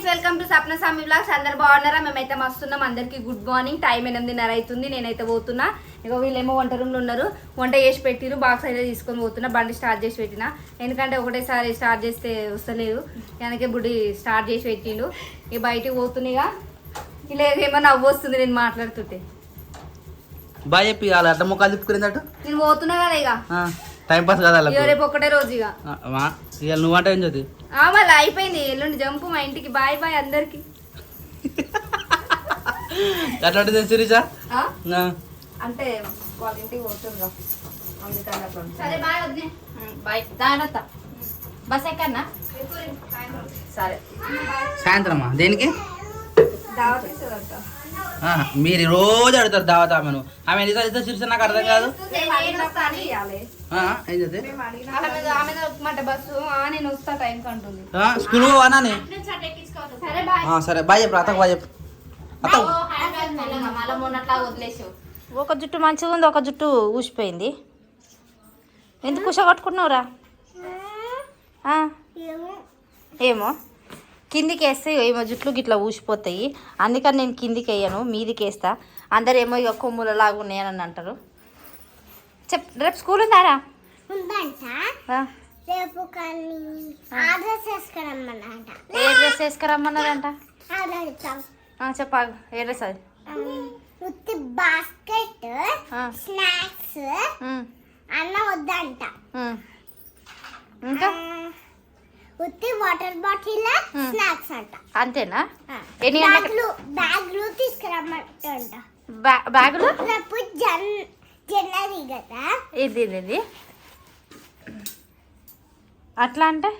Friends welcome to Sapna సామి blogs అందరు బాగున్నారా? మేమైతే మస్తున్నాం. అందరికి గుడ్ మార్నింగ్ టైం ఎనిమిదిన్నర అవుతుంది. నేనైతే పోతున్నా. ఇక వీళ్ళేమో వంట రూమ్లో ఉన్నారు. వంట చేసి పెట్టిరు. బాక్స్ అయితే తీసుకొని పోతున్నా. బండి స్టార్ట్ చేసి పెట్టిన. ఎందుకంటే ఒకటేసారి స్టార్ట్ చేస్తే వస్తలేదు. వెనకే బుడ్డి స్టార్ట్ చేసి పెట్టిండు. ఇక బయటికి పోతున్నాయిగా ఇలా ఏమో నవ్వు వస్తుంది నేను మాట్లాడుతుంటే. బాగా చెప్పి వాళ్ళ అడ్డ ముఖాలు తిప్పుకునేదట్టు నేను పోతున్నా కదా ఇక టైం పాస్ కదా. ఇక రేపు ఒకటే రోజు ఇక ఇక నువ్వంటే ఏం చదువు? ఆ, మళ్ళీ అయిపోయింది. ఎల్లుండి జంపు మా ఇంటికి. బాయ్ బాయ్ అందరికి. సిరీసా? ఆ? అంటే వాళ్ళ ఇంటికి పోతుండ్రా. అందుకని అట్లా ఉంటుంది. సరే బాయ్ వద్దే ఉమ్, బాయ్. దానత్త బస్ ఎక్కన్నా? సరే. సాయంత్రమా? దేనికి? మీరు రోజు అడుగుతారు దావత్ ఆమెను. ఆమె ఎన్నిసార్లు ఇస్తే సిరీసా నాకు అర్థం కాదు. స్కూల్ పోవానాని సరే బాయ్. ఆ, సరే బాయ్ చెప్పు అత్తకు బాయ్ చెప్పు. ఒక జుట్టు మంచిగా ఉంది ఒక జుట్టు ఊసిపోయింది. ఎందుకు ఉషగొట్టుకున్నావురా ఆ? ఏమో. కిందికి వేస్తే ఏమో జుట్లు గిట్లా ఊసిపోతాయి. అందుకని నేను కిందికి వేయను మీదికి వేస్తా అందరు ఏమో ఇక కొమ్ములలాగా ఉన్నాయని అంటారు. చెప్ రేపు స్కూల్ ఉందారా. రేపు ఏ డ్రెస్ వేసుకురమ్మన్నారంట? చెప్పా ఏ డ్రెస్ అది? ఉత్తి బాస్కెట్. స్నాక్స్ అన్న వద్దంట. ఇంకా? ఉత్తి వాటర్ బాటిల్ స్నాక్స్ అంట. అంతేనా. ఎన్ని బ్యాగ్లు బ్యాగ్లు తీసుకురమ్మంట బ్యాగులు? జన్ జనవరి కదా? ఇది ఇది అట్లా అంటే?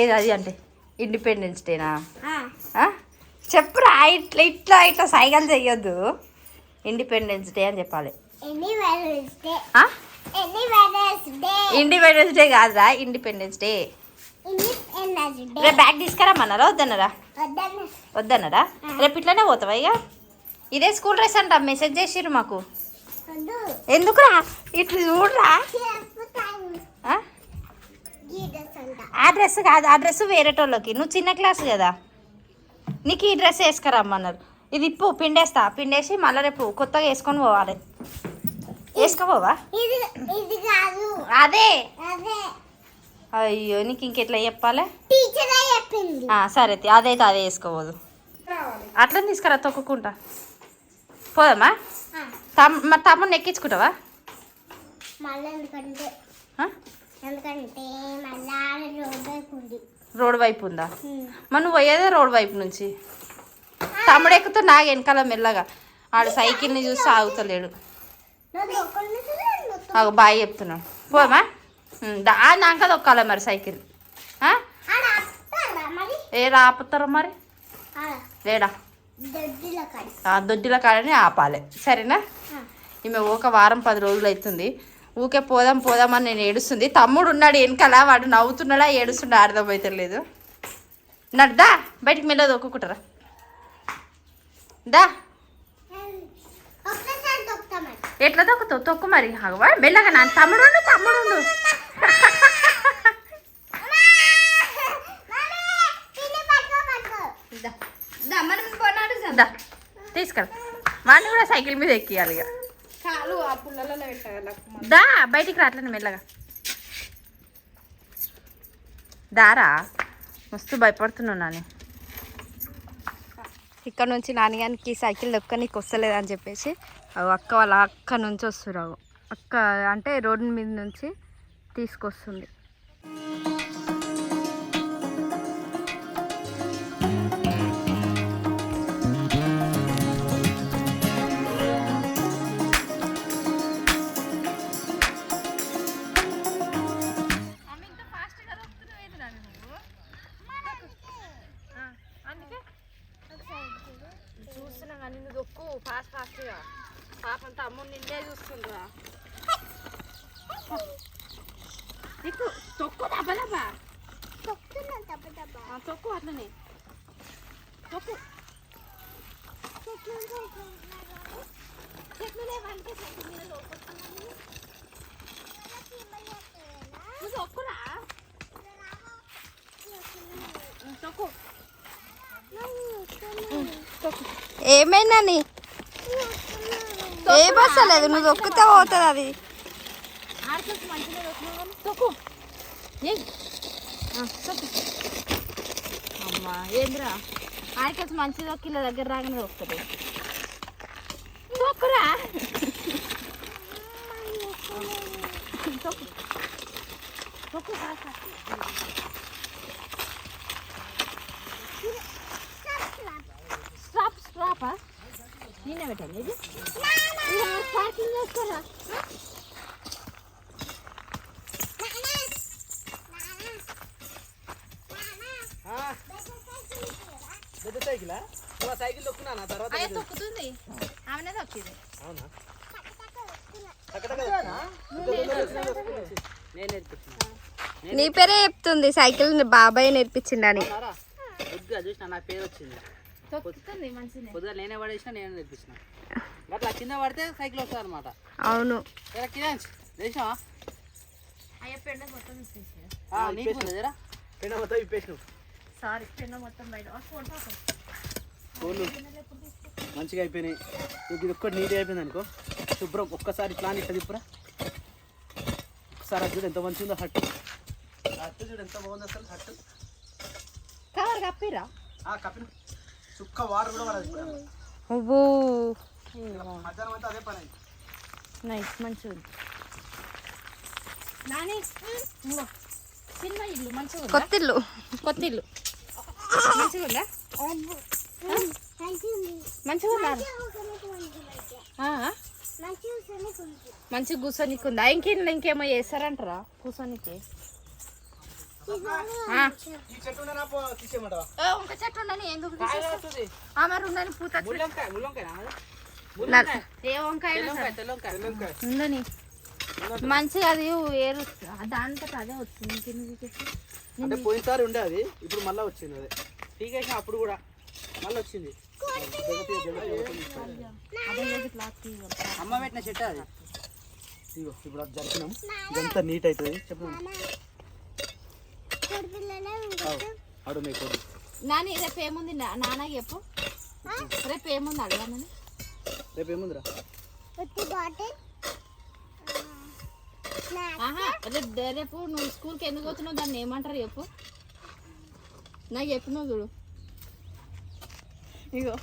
ఏది అది అంటే? ఇండిపెండెన్స్ డేనా? చెప్పురా ఇట్లా ఇట్లా ఇట్లా సైకిల్ చెయ్యొద్దు. ఇండిపెండెన్స్ డే అని చెప్పాలి. ఇండిపెండెన్స్ డే కాదురా ఇండిపెండెన్స్ డే రేపు బ్యాగ్ తీసుకురమ్మన్నారా వద్దన్నారా? వద్దన్న. వద్దన్నారా? రేపు ఇట్లానే పోతావా ఇక? ఇదే స్కూల్ డ్రెస్ అంట మెసేజ్ చేసిర్రు మాకు. ఎందుకురా? ఇట్లా చూడరా? ఆ? డ్రెస్ కాదు ఆ డ్రెస్ వేరేటోళ్ళకి. నువ్వు చిన్న క్లాస్ కదా. నీకు ఈ డ్రెస్ వేసుకురమ్మన్నారు ఇది ఇప్పు పిండేస్తా. పిండేసి మళ్ళీ రేపు కొత్తగా వేసుకొని పోవాలి. కాదు. అదే? అదే. అయ్యో నీకు ఇంకెట్లా చెప్పాలి? టీచర్ చెప్పింది. ఆ, సరే తి- అదైతే అదే వేసుకోవద్దు. అట్లా తీసుకురా తొక్కుకుంటా. పోదామా? ఆ, తమ్ మరి తమ్ముడిని ఎక్కించుకుంటావా? రోడ్ వైపు ఉంది. మరి నువ్వు పోయేదే రోడ్ వైపు నుంచి. తమ్ముడు ఎక్కుతూ నాకు వెనకాల మెల్లగా. ఆడు సైకిల్ని చూసి ఆగుతలేడు. బాయ్ చెప్తున్నాడు పోమా దా నాక దొక్కాలి మరి సైకిల్. ఏ ఆపుతారు మరి? లేడా? దొడ్డిలో కాదు ఆ దొడ్డిల కాడని ఆపాలి. సరేనా? ఈమె ఒక వారం పది రోజులు అవుతుంది. ఊకే పోదాం పోదాం అని నేను ఏడుస్తుంది. తమ్ముడు ఉన్నాడు వెనకాల వాడు నవ్వుతున్నాడా ఏడుస్తుండా అర్థమవుతలేదు నడ్దా బయటికి మెల్ల దొక్కుంటారా దా. ఎట్లా దొక్కుతావు తొక్కు మరి. మెల్లగా నా తమ్ముడు తమ్ముడు తీసుకురా. వాడిని కూడా సైకిల్ మీద ఎక్కియాలి ఇక. దా బయటికి రాట్లేదు మెల్లగా. దారా మస్తు భయపడుతున్నావు నాని. ఇక్కడ నుంచి నాన్నగారికి సైకిల్ దొక్క నీకు వస్తలేదు అని చెప్పేసి అక్క వాళ్ళ అక్క నుంచి వస్తురావు అక్క అంటే రోడ్డు మీద నుంచి తీసుకొస్తుంది. ఏమైనా నీ ఏ బస్సు లేదు నువ్వు దొక్కితే పోతుంది అది. మంచిగా అమ్మా ఏంద్రా? ఆడికొచ్చి మంచిగా దొక్కి ఇలా దగ్గర రాగానే దొక్కుతుంది తొక్కురా. తొక్కు తొక్కు కాస్త. స్టాప్ స్టాపా ఇది పార్కింగ్ పెద్ద సైకిల్ తొక్కున్నా తర్వాత అయ్యా తొక్కుతుంది ఆమెనే తొక్కింది అవునా నీ పేరే చెప్తుంది సైకిల్ బాబాయ్ నేర్పించిండని చూసిన నా పేరు వచ్చింది. తొక్కుతుంది మంచిది కొద్దిగా నేనే పడేసిన నేను నేర్పించిన అట్లా కింద పడితే సైకిల్ వస్తుంది అనమాట అవును అయ్యా పెండ మొత్తం నీకు మొత్తం ఇప్పేసినావు సారీ పెండ మొత్తం బయట. ఫోన్ ఫోన్లు మంచిగా అయిపోయినాయి. ఇది ఒక్కటి నీట్గా అయిపోయింది అనుకో. శుభ్రం. ఒక్కసారి ఇట్లా అని ఇట్లా తిప్పురా. ఒకసారి అది చూడు ఎంత మంచిగా ఉందో హట్టు హట్టు చూడు ఎంత బాగుంది అసలు హట్టు. కవర్ కప్పిరా? ఆ కపిన చుక్క వాటర్ కూడా పడదు మధ్యాహ్నం అయితే అదే పని అయింది. నైస్ నాని ఇంగో చిన్న ఇల్లు మంచిగా ఉందా కొత్త ఇల్లు కొత్త ఇల్లు మంచిగా ఉందా మంచిగా? మంచిగా కూర్చొనికి ఉందా ఇంకేం ఇంకేమో చేస్తారంటారా? కూర్చొనికి. ఆ. ఈ చెట్టు ఉండనా పో తీసేయమంటావా? ఏ, వంకాయ చెట్టు ఉండని ఎందుకు కాయలు వస్తుంది ఆ మరి ఉండని పూత ముళ్ళంకాయ ముళ్ళంకాయ నా- ఏ వంకాయ అయినా సరే. తెల్లవంకాయ తెల్లవంకాయ ఉండని మంచిగా అది ఏరు దాంతో అదే వచ్చింది? అంటే పోయినసారి ఉండే అది ఇప్పుడు మళ్ళీ వచ్చింది అదే. టీకేసిన అప్పుడు కూడా. మళ్ళీ వచ్చింది. అమ్మ పెట్టిన చెట్టు అది. ఇగో ఇప్పుడు అది జరిపినాం. ఇదంతా నీట్ అవుతుంది. చెప్పు. అడు మీ కొడు నాని రేపు ఏముంది? నా- నాన్నకి చెప్పు. రేపు ఏముంది అడగానని రేపు ఏముందిరా? ఆహా రేపు నువ్వు స్కూల్కి ఎందుకు పోతున్నావు దాన్ని ఏమంటారు చెప్పు. నాకు చెప్పినావు చూడు. ఇగో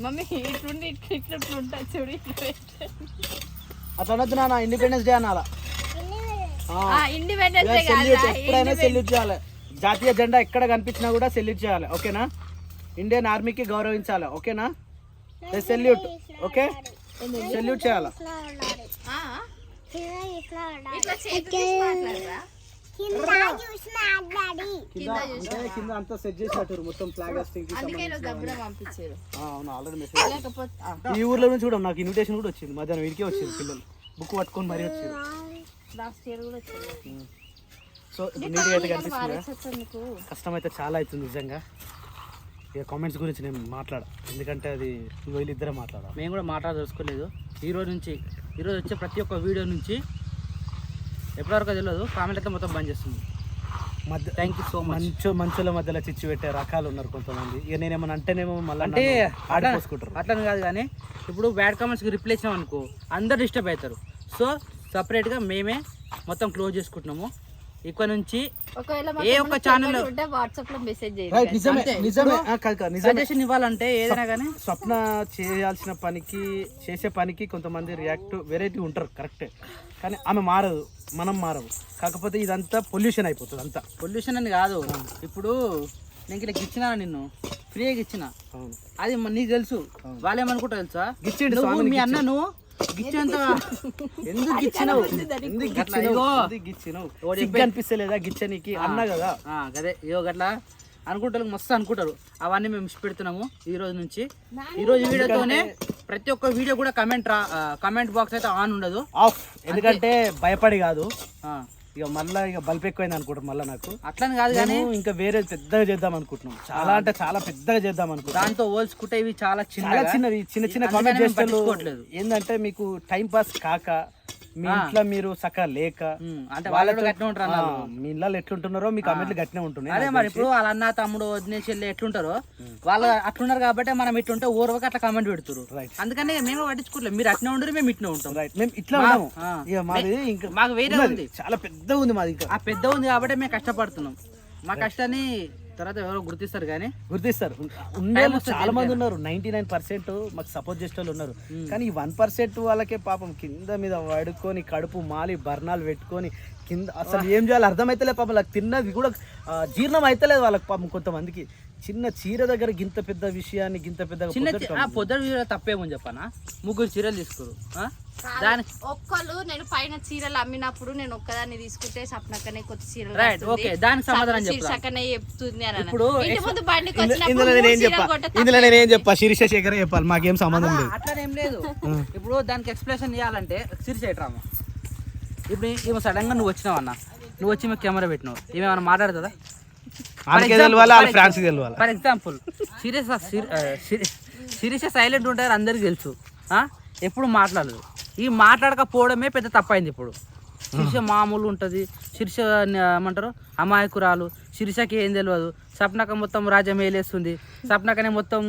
మమ్మీ ఇట్లుండి ఇట్లా ఇట్లా ఇట్లా ఉంటుంది చూడు ఇట్లా. అట్లా నాన్న ఇండిపెండెన్స్ డే అనాలా. ఇండిపెండెన్స్ డే సెల్యూట్ ఎప్పుడైనా చేయాలి. జాతీయ జెండా ఎక్కడ కనిపించినా కూడా సెల్యూట్ చేయాలి. ఓకేనా? ఇండియన్ ఆర్మీకి గౌరవించాలి. ఓకేనా? Salute okay? సెల్యూట్ చేయాలి? మాట్లాడరా? కింద అంతా సెట్ చేసినట్టు మొత్తం ఫ్లాగ్ హాస్టింగ్ అవును ఆల్రెడీ మెసేజ్ ఈ ఊర్లో నుంచి కూడా నాకు ఇన్విటేషన్ కూడా వచ్చింది. మధ్యాహ్నం వీడికే వచ్చింది పిల్లలు. బుక్ పట్టుకొని మరీ వచ్చింది సో నీట్గా అయితే కనిపిస్తుంది? కష్టం అయితే చాలా అవుతుంది నిజంగా. ఇక కామెంట్స్ గురించి నేను మాట్లాడ ఎందుకంటే అది వీళ్ళిద్దరే మాట్లాడాలి. మేము కూడా మాట్లాడదలుచుకోలేదు. ఈ రోజు నుంచి ఈరోజు వచ్చే ప్రతి ఒక్క వీడియో నుంచి ఎప్పటివరకు తెలియదు కామెంట్ అయితే మొత్తం బంద్ చేస్తుంది. మధ్య థ్యాంక్ యూ సో మచ్ మంచు మంచుల మధ్యలో చిచ్చు పెట్టే రకాలు ఉన్నారు కొంతమంది. ఇక నేను ఏమన్నా అంటేనేమో మళ్ళీ అంటే ఆడిపోసుకుంటారు. అట్లని కాదు కానీ ఇప్పుడు బ్యాడ్ కామెంట్స్కి రిప్లై ఇచ్చినాం అనుకో అందరు డిస్టర్బ్ అవుతారు. సో సపరేట్గా మేమే మొత్తం క్లోజ్ చేసుకుంటున్నాము. ఇక్కడ నుంచి ఒకవేళ ఏ ఒక్క ఛానల్ ఉంటే వాట్సాప్లో మెసేజ్ చేయండి. నిజమే నిజమే. సజెషన్ ఇవ్వాలంటే ఏదైనా కానీ స్వప్న చేయాల్సిన పనికి చేసే పనికి కొంతమంది రియాక్ట్ వెరైటీ ఉంటారు కరెక్టే కానీ ఆమె మారదు మనం మారదు కాకపోతే ఇదంతా పొల్యూషన్ అయిపోతుంది అంతా. పొల్యూషన్ అని కాదు. ఇప్పుడు నేను ఇలా ఇచ్చిన నిన్ను? ఫ్రీగా ఇచ్చిన అది నీకు తెలుసు. వాళ్ళు ఏమనుకుంటా తెలుసా? నువ్వు మీ అన్న నువ్వు ఎందుకు గిచ్చినావు ఎందుకు గిచ్చినావు ఎందుకు గిచ్చినావు సిగ్గు అనిపిస్తలేదా గిచ్చనీకి? అన్న కదా? అదే ఇగో గట్లా అనుకుంటారు మస్తు అనుకుంటారు. అవన్నీ మేము పెడుతున్నాము ఈ రోజు నుంచి. ఈ రోజు వీడియోతోనే ప్రతి ఒక్క వీడియో కూడా కమెంట్ రా కమెంట్ బాక్స్ అయితే ఆన్ ఉండదు. ఆఫ్. ఎందుకంటే భయపడి కాదు. ఇక మళ్ళీ ఇక బల్బ్ ఎక్కువైంది అనుకుంటాం మళ్ళీ నాకు. అట్లని కాదు కానీ ఇంకా వేరే పెద్దగా చేద్దాం అనుకుంటున్నాం. చాలా అంటే చాలా పెద్దగా చేద్దాం అనుకుంటున్నాం. దాంతో పోల్చుకుంటే ఇవి చాలా చిన్న చిన్నవి చిన్న చిన్న కామెంట్ చేస్తారు ఏంటంటే మీకు టైం పాస్ కాక మీ ఇంట్లో మీరు సక్క లేక అంటే వాళ్ళు కూడా గట్టిగా ఉంటారు అన్నారు. మీ ఇళ్ళలో ఎట్లుంటున్నారో మీ కమెంట్లు గట్టినే ఉంటున్నాయి అదే మరి. ఇప్పుడు వాళ్ళ అన్న తమ్ముడు వదిన చెల్లి ఎట్లుంటారో వాళ్ళు అట్లున్నారు కాబట్టి మనం ఇట్లుంటే ఊరవక అట్లా కమెంట్ పెడుతురు Right. అందుకని మేము పట్టించుకోలేదు మీరు అట్నే ఉండరు మేము ఇట్నే ఉంటాం రైట్ మేము ఇట్లా మా- ఉన్నాము ఆ. ఇక మాది ఇంకా మాకు వేరే ఉన్నది. ఉంది. చాలా పెద్ద ఉంది మాది ఇంకా ఆ పెద్ద ఉంది కాబట్టి మేము కష్టపడుతున్నాం మా కష్టాన్ని తర్వాత ఎవరో గుర్తిస్తారు కానీ గుర్తిస్తారు. ఉండే చాలా మంది ఉన్నారు. నైన్టీ నైన్ పర్సెంట్ మాకు సపోర్ట్ చేసే వాళ్ళు ఉన్నారు. కానీ ఈ వన్ పర్సెంట్ వాళ్ళకే పాపం కింద మీద పడుకొని కడుపు మాలి బర్ణాలు పెట్టుకొని కింద అసలు ఏం చేయాలో అర్థమైతలే పాపం. వాళ్ళకి తిన్నది కూడా జీర్ణం అయితలేదు వాళ్ళకి పాపం కొంతమందికి. చిన్న చీర దగ్గర గింత పెద్ద విషయాన్ని గింత పెద్ద చిన్న వీడియో తప్పేమని చెప్పనా? ముగ్గురు చీరలు తీసుకోరు ఒక్కళ్ళు నేను పైన చీరలు అమ్మినప్పుడు నేను ఒక్కదాన్ని తీసుకుంటే సప్నక్కనే కొత్త చీరలు. ఓకే దానికి సమాధానం చెప్తా శీర్షకనే చెప్తుంది అని అన్న. ఇప్పుడు ఇంటి ముందు బండికి ఇందులో వచ్చినప్పుడు ఇందులో మూడు నేనేం చీరలు చెప్పా? కొంటే ఇందులో నేనేం చెప్పా? శిరీష శేఖర్ చెప్పాలి మాకేం సంబంధం లేదు. అట్లనేం లేదు. ఇప్పుడు దానికి ఎక్స్ప్లెనేషన్ ఇవ్వాలంటే సిరిస్ రామా. ఇప్పుడు ఈమె సడన్గా నువ్వు వచ్చినావు అన్న. నువ్వు వచ్చి మీకు కెమెరా పెట్టినావు. ఏమైనా మాట్లాడుతుందా? For example serious serious silent ఉంటారు అందరికి తెలుసు? ఎప్పుడు మాట్లాడదు. ఈ మాట్లాడకపోవడమే పెద్ద తప్పైంది ఇప్పుడు. శిరీష మామూలు ఉంటుంది. శిరీష ఏమంటారు? అమాయకురాలు. శిరీషకి ఏం తెలియదు సప్నక మొత్తం రాజ్యం వేలేస్తుంది సప్నకనే మొత్తం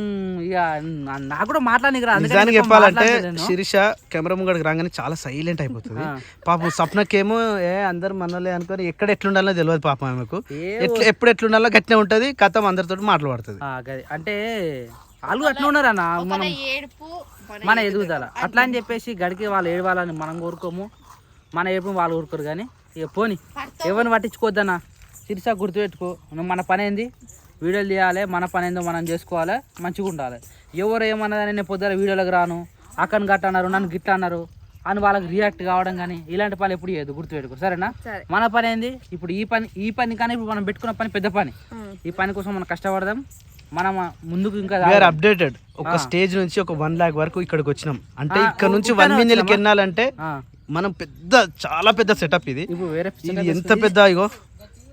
ఇక నాకు కూడా మాట్లాడనికి రాదు. చెప్పాలంటే. శిరీష కెమెరా ముంగడికి రాగానే చాలా సైలెంట్ అయిపోతుంది. పాపం సప్నకేమో ఏ అందరు మనలే అనుకొని ఎక్కడ ఎట్లుండాలో తెలియదు పాపం ఆమెకు. ఎప్పుడు ఎట్లుండాలో గట్టినే ఉంటది. కథం అందరితో మాట్లాడుతుంది. అంటే వాళ్ళు అట్లా ఉన్నారు అన్న మనం ఏడుపు మన ఎదుగుదల. అట్లా అని చెప్పేసి గడికి వాళ్ళు ఏడవాలని మనం కోరుకోము. మన ఏడుపు వాళ్ళు కోరుకోరు కానీ ఇక పోని. ఎవరిని పట్టించుకోవద్దన్నా. సిరిసా గుర్తుపెట్టుకో. నువ్వు మన పని ఏంది? వీడియోలు తీయాలి మన పని ఏందో మనం చేసుకోవాలి మంచిగా ఉండాలి. ఎవరు ఏమన్నదని నేను పొద్దున వీడియోలకు రాను. అక్కని గట్ట అన్నారు నన్ను గిట్ట అన్నారు అని వాళ్ళకి రియాక్ట్ కావడం కానీ ఇలాంటి పని ఎప్పుడు చేయదు గుర్తుపెట్టుకో. సరేనా? సరే. మన పని ఏంది? ఇప్పుడు ఈ పని ఈ పని కానీ ఇప్పుడు మనం పెట్టుకున్న పని పెద్ద పని. ఈ పని కోసం మనం కష్టపడదాం. మనం ముందుకు ఇంకా వేర్ అప్డేటెడ్ ఒక స్టేజ్ నుంచి ఒక వన్ లాక్ వరకు ఇక్కడికి వచ్చినాం. అంటే ఇక్కడ నుంచి వన్ మిలియన్కి వెళ్ళాలంటే మనం పెద్ద చాలా పెద్ద సెటప్ ఇది. ఇది ఎంత పెద్ద ఇగో?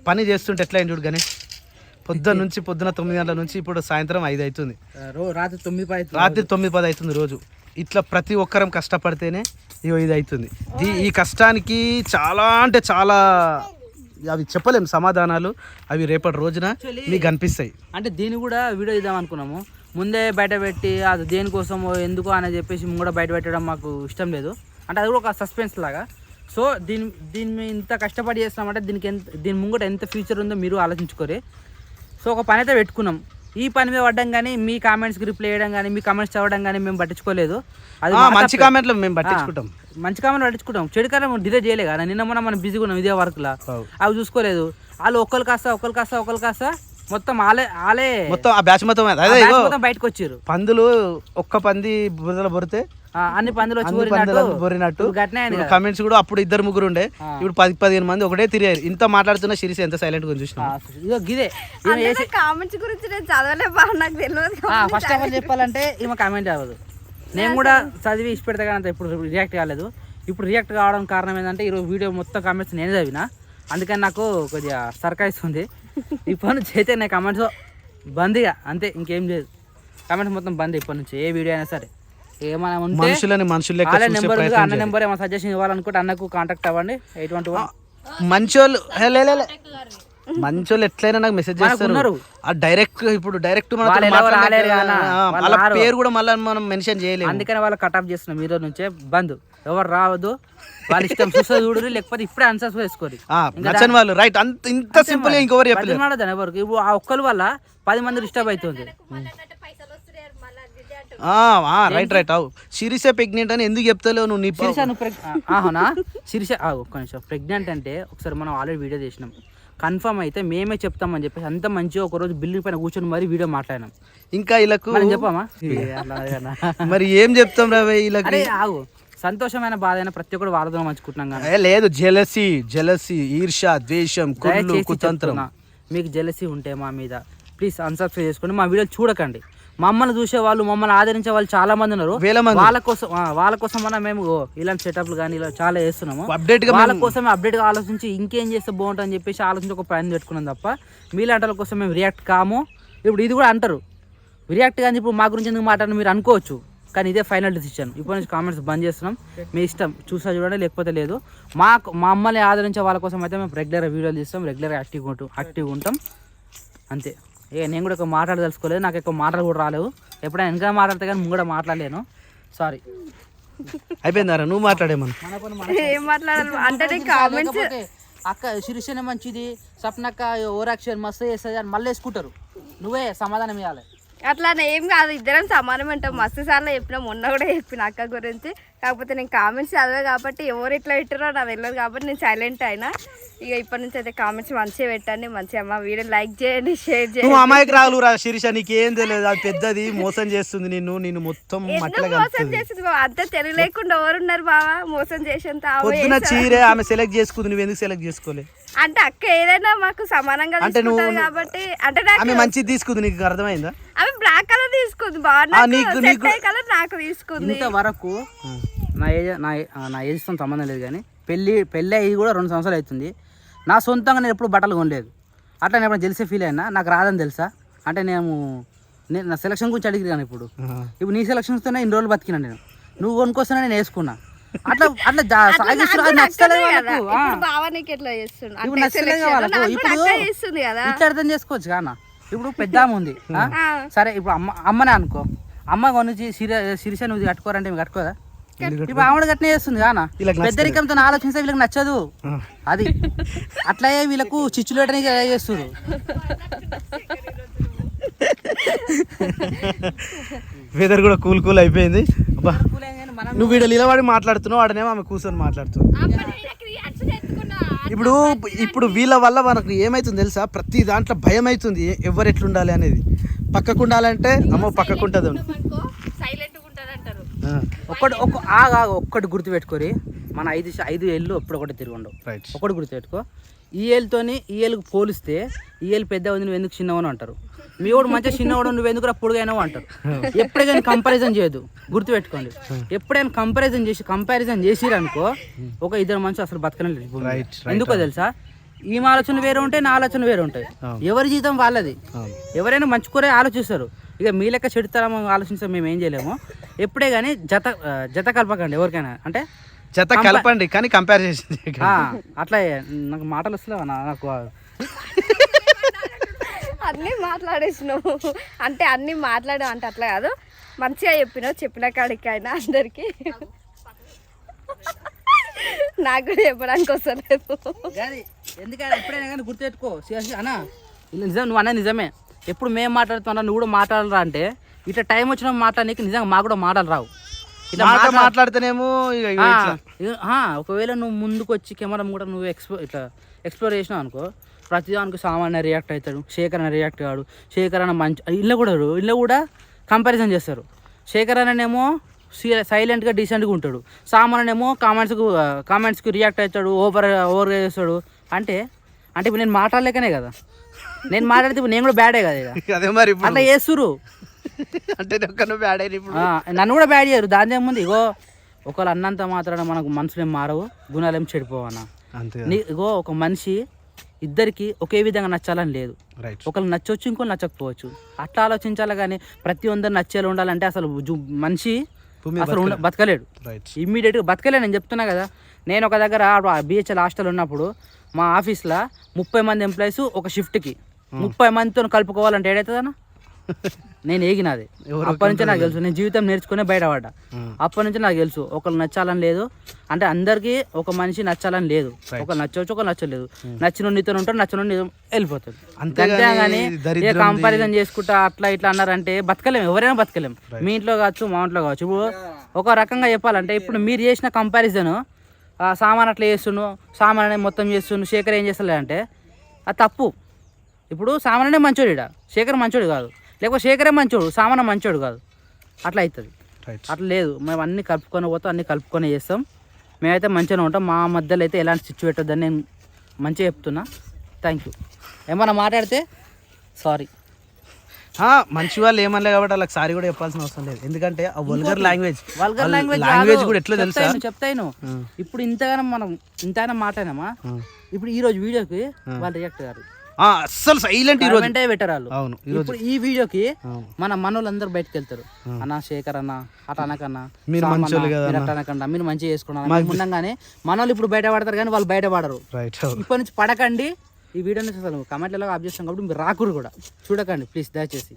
పని చేస్తుంటే ఎట్లా చూడు కానీ పొద్దున్న నుంచి పొద్దున తొమ్మిది గంటల నుంచి ఇప్పుడు సాయంత్రం ఐదు అవుతుంది. రాత్రి తొమ్మిది పది రాత్రి తొమ్మిది పది అవుతుంది రోజు. ఇట్లా ప్రతి ఒక్కరం కష్టపడితేనే ఇగో ఇది అవుతుంది. ఈ కష్టానికి చాలా అంటే చాలా అవి చెప్పలేం సమాధానాలు అవి రేపటి రోజున మీకు కనిపిస్తాయి అంటే దీన్ని కూడా వీడియో ఇద్దాం అనుకున్నాము. ముందే బయట పెట్టి అది దేనికోసమో ఎందుకు అని చెప్పేసి కూడా బయట పెట్టడం మాకు ఇష్టం లేదు. అంటే అది కూడా ఒక సస్పెన్స్ లాగా. సో దీని దీన్ని మేము ఇంత కష్టపడి చేస్తున్నామంటే దీనికి ఎంత దీని ముంగట ఎంత ఫ్యూచర్ ఉందో మీరు ఆలోచించుకోరే. సో ఒక పని అయితే పెట్టుకున్నాం. ఈ పని మీద పడ్డం కానీ మీ కామెంట్స్కి రిప్లై చేయడం కానీ మీ కామెంట్స్ చదవడం కానీ మేము పట్టించుకోలేదు. అది మా మంచి తప్పే. కామెంట్లు మేము పట్టించుకుంటాం. మంచి కామెంట్ పట్టించుకుంటాం. చెడు కాలం డిలే చేయలే కదా. నిన్న మొన్న మనం బిజీగా ఉన్నాం ఇదే వర్క్లా అవు. అవి చూసుకోలేదు. వాళ్ళు ఒక్కరు కాస్త ఒక్కరు కాస్త ఒక్కరు కాస్త మొత్తం ఆలే ఆలే. మొత్తం ఆ బ్యాచ్ మొత్తం అదే ఆ ఇగో batch మొత్తం బయటకు వచ్చారు. పందులు ఒక్క పంది బురదలో బొరితే అన్ని పందులు వచ్చి బొరినట్టు కదా. కమెంట్స్ కూడా అప్పుడు ఇద్దరు ముగ్గురు ఉండే. ఇప్పుడు పది పదిహేను మంది ఒకటే తిరిగారు. ఇంత మాట్లాడుతున్న సిరీస్ ఎంత సైలెంట్గా చూసిన గిదే. కామెంట్స్ గురించి నేను చదవలే బా నాకు తెలియదు ఫస్ట్ ఆఫ్ ఆల్ చెప్పాలంటే ఈమె కామెంట్ అవ్వదు నేను కూడా చదివి ఇచ్చి పెడతా కానీ అంత ఇప్పుడు రియాక్ట్ కాలేదు. ఇప్పుడు రియాక్ట్ కావడం కారణం ఏంటంటే ఈరోజు వీడియో మొత్తం కామెంట్స్ నేనే చదివిన. అందుకని నాకు కొద్దిగా సర్కాయిస్తుంది ఇప్పటి నుంచి అయితే నా కామెంట్స్ బంద్గా అంతే ఇంకేం లేదు. కామెంట్స్ మొత్తం బంద్ ఇప్పటి నుంచి ఏ వీడియో అయినా సరే. ఏమైనా ఉంటే మనుషులని మనుషులు వాళ్ళ నెంబర్ అన్న. నెంబర్ ఏమైనా సజెషన్ ఇవ్వాలనుకుంటే అన్నకు కాంటాక్ట్ అవ్వండి. ఎయిట్ వన్ టూ వన్ మంచోళ్ళు హే, లే, లే, లే. మంచోళ్ళు ఎట్లయినా నాకు మెసేజ్ ఉన్నారు. ఆ డైరెక్ట్ ఇప్పుడు డైరెక్ట్ వాళ్ళు. పేరు కూడా మళ్ళీ మనం మెన్షన్ చేయలేము. అందుకని వాళ్ళు కట్ ఆఫ్ చేస్తున్నాం ఈ రోజు నుంచే బంద్. ఎవరు రావద్దు. వాళ్ళ ఇష్టం చూసా చూడరు లేకపోతే ఇప్పుడే ఆన్సర్స్ వేసుకోరు ఆ, నచ్చని వాళ్ళు. రైట్ అంత ఇంత సింపుల్ ఇంకొకరు చెప్పలేదు. ఎవరికి? ఇప్పుడు ఆ ఒక్కరి వల్ల పది మంది డిస్టర్బ్ అవుతుంది. రైట్ రైట్ అవు సిరీసే ప్రెగ్నెంట్ అని ఎందుకు చెప్తలేవు నువ్వు నీ శిరీష నువ్వు శిరీష ఆ, ఒక్క నిమిషం. ప్రెగ్నెంట్ అంటే ఒకసారి మనం ఆల్రెడీ వీడియో చేసినాం. కన్ఫర్మ్ అయితే మేమే చెప్తామని చెప్పేసి అంత మంచిగా ఒక రోజు బిల్డింగ్ పైన కూర్చొని మరీ వీడియో మాట్లాడినాం. ఇంకా వీళ్ళకు చెప్పామా. మరి ఏం చెప్తాం రా వీళ్ళకి ఆగు. సంతోషమైన బాధ అయినా ప్రతి ఒక్కరు వాళ్ళతో మంచుకుంటున్నాం కానీ. లేదు జెలసి జెలసి ఈర్ష ద్వేషం కుతంత్రం. మీకు జెలసీ ఉంటే మా మీద. ప్లీజ్ అన్సబ్స్క్రైబ్ చేసుకోండి మా వీడియోలు చూడకండి. మమ్మల్ని చూసే వాళ్ళు మమ్మల్ని ఆదరించే వాళ్ళు చాలా మంది ఉన్నారు. వేల మంది. వాళ్ళ కోసం వాళ్ళ కోసం మనం మేము ఇలాంటి సెటప్లు కానీ ఇలా చాలా చేస్తున్నాము. గా వాళ్ళ కోసం అప్డేట్గా ఆలోచించి ఇంకేం చేస్తే బాగుంటుందని చెప్పేసి ఆలోచించి ఒక ప్లాన్ పెట్టుకున్నాం తప్ప మీలాంటి కోసం మేము రియాక్ట్ కాము. ఇప్పుడు ఇది కూడా అంటారు. రియాక్ట్ కానీ ఇప్పుడు మా గురించి ఎందుకు మాట్లాడిన మీరు అనుకోవచ్చు. కానీ ఇదే ఫైనల్ డిసిషన్ ఇప్పటి నుంచి కామెంట్స్ బంద్ చేస్తున్నాం. మీ ఇష్టం. చూసా చూడండి లేకపోతే లేదు. మాకు మా అమ్మని ఆదరించే వాళ్ళ కోసం అయితే మేము రెగ్యులర్ వీడియోలు తీస్తాం. రెగ్యులర్గా యాక్టివ్గా ఉంటాం యాక్టివ్గా ఉంటాం. అంతే. ఏ నేను కూడా ఎక్కువ మాట్లాడదలుచుకోలేదు నాకు ఎక్కువ మాటలు కూడా రాలేవు. ఎప్పుడైనా ఇంకా మాట్లాడితే కానీ ముందు కూడా మాట్లాడలేను. సారీ అయిపోయిందారా? నువ్వు మాట్లాడేమను ఏం మాట్లాడాలి? అంటే కామెంట్స్ అక్క శిరీషనే మంచిది సప్నక్క ఓరాక్షన్ మస్తు చేస్తుంది అని మళ్ళీ వేసుకుంటారు. నువ్వే సమాధానం ఇవ్వాలి. అట్లా ఏం కాదు ఇద్దరం సమానం అంటాం. మస్తు సార్లు చెప్పిన మొన్న కూడా చెప్పిన అక్క గురించి. కాకపోతే నేను కామెంట్స్ చదివా కాబట్టి ఎవరు ఇట్లా పెట్టారో నాకు తెలియదు కాబట్టి నేను సైలెంట్ అయినా. ఇక ఇప్పటి నుంచి అయితే కామెంట్స్ మంచిగా పెట్టండి మంచిగా అమ్మ వీడియో లైక్ చేయండి షేర్ చేయండి. నువ్వు అమాయకు రాగులు రా శిరీష నీకేం తెలియదు అది పెద్దది మోసం చేస్తుంది నిన్ను నిన్ను మొత్తం మోసం చేసింది బావ? అంత తెలివి లేకుండా ఎవరున్నారు బావా? మోసం చేసేంత ఆమె పొద్దున చీరే ఆమె సెలెక్ట్ చేసుకుంది నువ్వు ఎందుకు సెలెక్ట్ చేసుకోలే? అంటే అక్క ఏదైనా మాకు సమానంగా అంటే నువ్వు- తీసుకుంటది కాబట్టి అంటే నాకు ఆమె మంచిది తీసుకుంది నీకు అర్థమైందా? ఆమె బ్లాక్ కలర్ తీసుకుంది బాగా ఆ, నీకు- సెట్ నీకు- అయ్యే కలర్ నాకు తీసుకుంది. ఇంతవరకు నా ఏజ్ నా నా ఏజ్తో సంబంధం లేదు కానీ పెళ్ళి పెళ్ళి అయ్యి కూడా రెండు సంవత్సరాలు అవుతుంది. నా సొంతంగా నేను ఎప్పుడు బట్టలు కొనలేదు. అట్లా నేను ఎప్పుడు తెలిసే ఫీల్ అయినా నాకు రాదని తెలుసా? అంటే నేను నేను నా సెలక్షన్ గురించి అడిగినాను ఇప్పుడు. ఇప్పుడు నీ సెలక్షన్స్తోనే ఇన్ని రోజులు బతికినా నేను. నువ్వు కొనుక్కొస్తున్నా నేను వేసుకున్నా. అట్లా అట్లా సాగిస్తున్నా నచ్చలేదు వాళ్ళకు. ఇప్పుడు నచ్చలేదు వాళ్ళకు. ఇట్లా అర్థం చేసుకోవచ్చు కానా? ఇప్పుడు పెద్ద ఉంది. సరే ఇప్పుడు అమ్మ అమ్మనే అనుకో. అమ్మ కొనిచ్చి సిరి సిరిస నువ్వు కట్టుకోరంటే కట్టుకోదా? ఇప్పుడు ఆవిడ గట్నే చేస్తుంది కానా. పెద్దరికంతో ఆలోచిస్తే వీళ్ళకి నచ్చదు. అది. అట్లయే వీళ్ళకు చిచ్చులు పెట్టడానికి చేస్తారు వెదర్ కూడా కూల్ కూల్ అయిపోయింది. అబ్బా. నువ్వు వీడు నిలబడి మాట్లాడుతున్నావు వాడనేమో ఆమె కూర్చొని మాట్లాడుతుంది. ఇప్పుడు ఇప్పుడు వీళ్ళ వల్ల మనకు ఏమైతుంది తెలుసా? ప్రతి దాంట్లో భయం అవుతుంది ఎవరు ఎట్లుండాలి అనేది. పక్కకు ఉండాలంటే అమ్మో పక్కకు ఉంటుంది సైలెంట్ ఉంటారు అంటారు ఆ, ఒక్కటి ఒక్క ఆగా ఒక్కటి గుర్తు పెట్టుకోరి. మన ఐదు ఐదు ఏళ్ళు ఎప్పుడు ఒకటి తిరిగి ఉండవు రైట్ ఒకటి గుర్తుపెట్టుకో ఈ ఏళ్ళతోని ఈ ఏళ్ళకి పోలిస్తే ఈ ఏళ్ళు పెద్ద ఉంది నువ్వు ఎందుకు చిన్నవను అంటారు. మీ వాడు మంచిగా చిన్నవాడు నువ్వు ఎందుకు పొడుగైనావు అంటారు. ఎప్పుడైనా కంపారిజన్ చేయదు గుర్తుపెట్టుకోండి ఎప్పుడైనా కంపారిజన్ చేసి కంపారిజన్ చేసిరు అనుకో ఒక ఇద్దరు మనుషులు అసలు బతకలేదు ఎందుకో తెలుసా? ఈ ఆలోచన వేరే ఉంటాయి నా ఆలోచన వేరే ఉంటాయి. ఎవరి జీతం వాళ్ళది. ఎవరైనా మంచి కూరే ఆలోచిస్తారు. ఇక మీ లెక్క చెడుతారా ఆలోచిస్తే మేము ఏం చేయలేము. ఎప్పుడే కానీ జత జత కలపకండి ఎవరికైనా. అంటే జత కలపండి కానీ కంపేర్ చేసి అట్లా నాకు మాటలు వస్తలేవా? నాకు అన్నీ మాట్లాడేసినావు. అంటే అన్నీ మాట్లాడావు అంటే అట్లా కాదు. మంచిగా చెప్పినావు చెప్పిన కాడికైనా అందరికి. నాకు కూడా చెప్పడానికి వస్తలేదు. కానీ ఎందుకంటే ఎప్పుడైనా కానీ గుర్తుపెట్టుకో. అన్నా నిజం నువ్వు అన్నది నిజమే. ఎప్పుడు మేము మాట్లాడుతున్నా నువ్వు కూడా మాట్లాడరా అంటే ఇట్లా టైం వచ్చిన మాట్లాడనీకి నిజంగా మాకు కూడా మాటలు రావు. ఇట్లా మాట మాట్లా- మాట్లాడితేనేమో ఒకవేళ నువ్వు ముందుకు వచ్చి కెమెరా కూడా నువ్వు ఎక్స్ప్లో ఇట్లా ఎక్స్ప్లోర్ చేసినావు అనుకో ప్రతిదానికి సామాన్య రియాక్ట్ అవుతాడు శేఖర్ అన్న రియాక్ట్ కాడు శేఖర్ అన్న మంచి ఇళ్ళ కూడా ఇళ్ళ కూడా కంపారిజన్ చేస్తారు. శేఖర్ అన్ననేమో సైలెంట్గా డీసెంట్గా ఉంటాడు. సామాన్యనేమో కామెంట్స్కు కామెంట్స్కి రియాక్ట్ అవుతాడు ఓవర్ ఓవర్గా చేస్తాడు. అంటే అంటే ఇప్పుడు నేను మాట్లాడలేకనే కదా. నేను మాట్లాడితే ఇప్పుడు నేను కూడా బ్యాడే కదా ఇక. అదే మరి ఇప్పుడు. అట్లా చేస్తురు అంటే బ్యాడ్ అయిన ఇప్పుడు. ఆ, నన్ను కూడా బ్యాడ్ చేయరు. దాని ఏముంది? ఇగో ఒకళ్ళు అన్నంత మాత్రాన మనకు మనసులు ఏం మారవు గుణాలు ఏం చెడిపోవన్నా అంతే నీ ఇగో ఒక మనిషి ఇద్దరికి ఒకే విధంగా నచ్చాలని లేదు. రైట్ ఒకళ్ళు నచ్చవచ్చు ఇంకోళ్ళు నచ్చకపోవచ్చు. అట్లా ఆలోచించాలి కానీ ప్రతి ఒందరు నచ్చేలా ఉండాలంటే అసలు జు- మనిషి భూమి అసలు ఉండ- బతకలేడు. రైట్ ఇమ్మీడియట్గా బతకలే నేను చెప్తున్నా కదా నేను ఒక దగ్గర బిహెచ్ఎల్ హాస్టల్ ఉన్నప్పుడు మా ఆఫీస్లో ముప్పై మంది ఎంప్లాయీస్ ఒక షిఫ్ట్కి. ముప్పై మందితో కలుపుకోవాలంటే ఏడవుతుందన్నా నేను ఏగినది. అప్పటి నుంచి నాకు తెలుసు. నేను జీవితం నేర్చుకునే బయటపడ్డా. అప్పటి నుంచి నాకు తెలుసు. ఒకళ్ళు నచ్చాలని లేదు. అంటే అందరికీ ఒక మనిషి నచ్చాలని లేదు. ఒకళ్ళు నచ్చవచ్చు ఒకళ్ళు నచ్చలేదు. నచ్చిన నీతో ఉంటాడు నచ్చిన నీతో వెళ్ళిపోతాడు. అంతేగాని ఏ కంపారిజన్ చేసుకుంటా అట్లా ఇట్లా అన్నారంటే బతకలేము ఎవరైనా బతకలేం. మీ ఇంట్లో కావచ్చు మా ఇంట్లో కావచ్చు. ఇప్పుడు ఒక రకంగా చెప్పాలంటే ఇప్పుడు మీరు చేసిన కంపారిజన్ సామాన్ అట్లా చేస్తుండు సామాన్ అనేది మొత్తం చేస్తుండు శేఖర్ ఏం చేస్తలే అంటే అది తప్పు. ఇప్పుడు సామాన్యనే మంచోడు ఇడ శేఖర్ మంచోడు కాదు. లేకపోతే శేఖరే మంచోడు సామాన మంచోడు కాదు. అట్లా అవుతుంది అట్లా లేదు. మేము అన్ని కలుపుకొని పోతాం అన్ని కలుపుకొని చేస్తాం. మేమైతే మంచిగానే ఉంటాం. మా మధ్యలో అయితే ఎలాంటి స్విచ్ పెట్టొద్దని నేను మంచిగా చెప్తున్నా. థ్యాంక్ యూ ఏమన్నా మాట్లాడితే సారీ మంచి వాళ్ళు ఏమనలే కాబట్టి వాళ్ళకి సారీ కూడా చెప్పాల్సిన అవసరం లేదు. ఎందుకంటే ఆ vulgar language vulgar language language కూడా ఎట్లా తెలుసా? చెప్తాను ఇప్పుడు ఇంతగానో మనం ఇంతగానో మాట్లాడినామా ఇప్పుడు ఈ రోజు వీడియోకి వాళ్ళు రియాక్ట్ గారు అస్సలు సైలెంట్ ఈరోజు వెంటే పెట్టరాలు అవును ఈరోజు ఇప్పుడు ఈ వీడియోకి అవును. మన మనోళ్ళందరూ బయటకు వెళ్తారు. అన్న శేఖర్ అన్న అట అనకన్నా మీరు అనకండా మీరు మంచిగా చేసుకున్నారు? ఉండగానే మనోళ్ళు ఇప్పుడు బయట పడతారు కానీ వాళ్ళు బయట పడరు. ఇప్పటి నుంచి పడకండి. ఈ వీడియోని అసలు కమెంట్లలో ఆప్ చేస్తాం కాబట్టి మీరు రాకూరు కూడా. చూడకండి ప్లీజ్ దయచేసి.